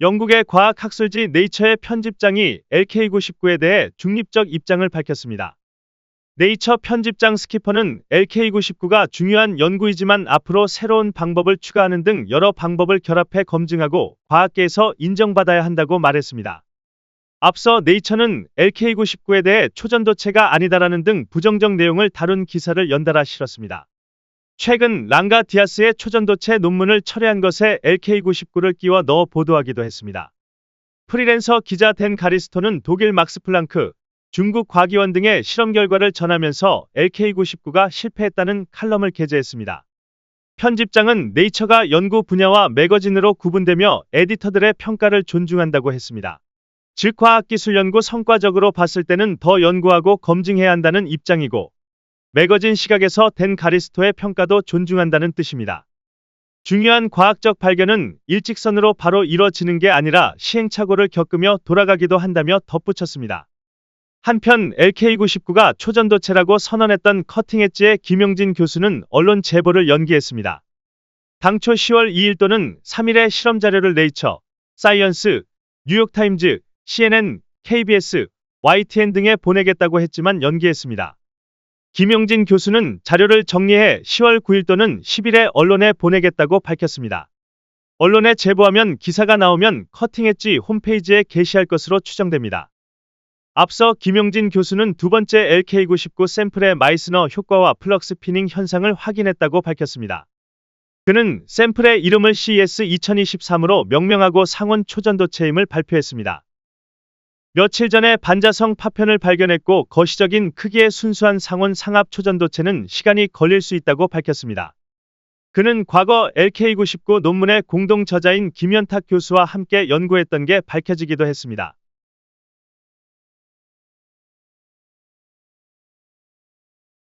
영국의 과학학술지 네이처의 편집장이 LK99에 대해 중립적 입장을 밝혔습니다. 네이처 편집장 스키퍼는 LK99가 중요한 연구이지만 앞으로 새로운 방법을 추가하는 등 여러 방법을 결합해 검증하고 과학계에서 인정받아야 한다고 말했습니다. 앞서 네이처는 LK99에 대해 초전도체가 아니다라는 등 부정적 내용을 다룬 기사를 연달아 실었습니다. 최근 랑가 디아스의 초전도체 논문을 철회한 것에 LK99를 끼워 넣어 보도하기도 했습니다. 프리랜서 기자 댄 가리스토는 독일 막스 플랑크, 중국 과기원 등의 실험 결과를 전하면서 LK99가 실패했다는 칼럼을 게재했습니다. 편집장은 네이처가 연구 분야와 매거진으로 구분되며 에디터들의 평가를 존중한다고 했습니다. 즉 과학기술 연구 성과적으로 봤을 때는 더 연구하고 검증해야 한다는 입장이고 매거진 시각에서 댄 가리스토의 평가도 존중한다는 뜻입니다. 중요한 과학적 발견은 일직선으로 바로 이뤄지는 게 아니라 시행착오를 겪으며 돌아가기도 한다며 덧붙였습니다. 한편 LK99가 초전도체라고 선언했던 커팅 엣지의 김용진 교수는 언론 제보를 연기했습니다. 당초 10월 2일 또는 3일에 실험 자료를 네이처, 사이언스, 뉴욕타임즈, CNN, KBS, YTN 등에 보내겠다고 했지만 연기했습니다. 김용진 교수는 자료를 정리해 10월 9일 또는 10일에 언론에 보내겠다고 밝혔습니다. 언론에 제보하면 기사가 나오면 커팅 엣지 홈페이지에 게시할 것으로 추정됩니다. 앞서 김용진 교수는 두 번째 LK99 샘플의 마이스너 효과와 플럭스 피닝 현상을 확인했다고 밝혔습니다. 그는 샘플의 이름을 CES 2023으로 명명하고 상온 초전도체임을 발표했습니다. 며칠 전에 반자성 파편을 발견했고 거시적인 크기의 순수한 상온 상압 초전도체는 시간이 걸릴 수 있다고 밝혔습니다. 그는 과거 LK99 논문의 공동 저자인 김현탁 교수와 함께 연구했던 게 밝혀지기도 했습니다.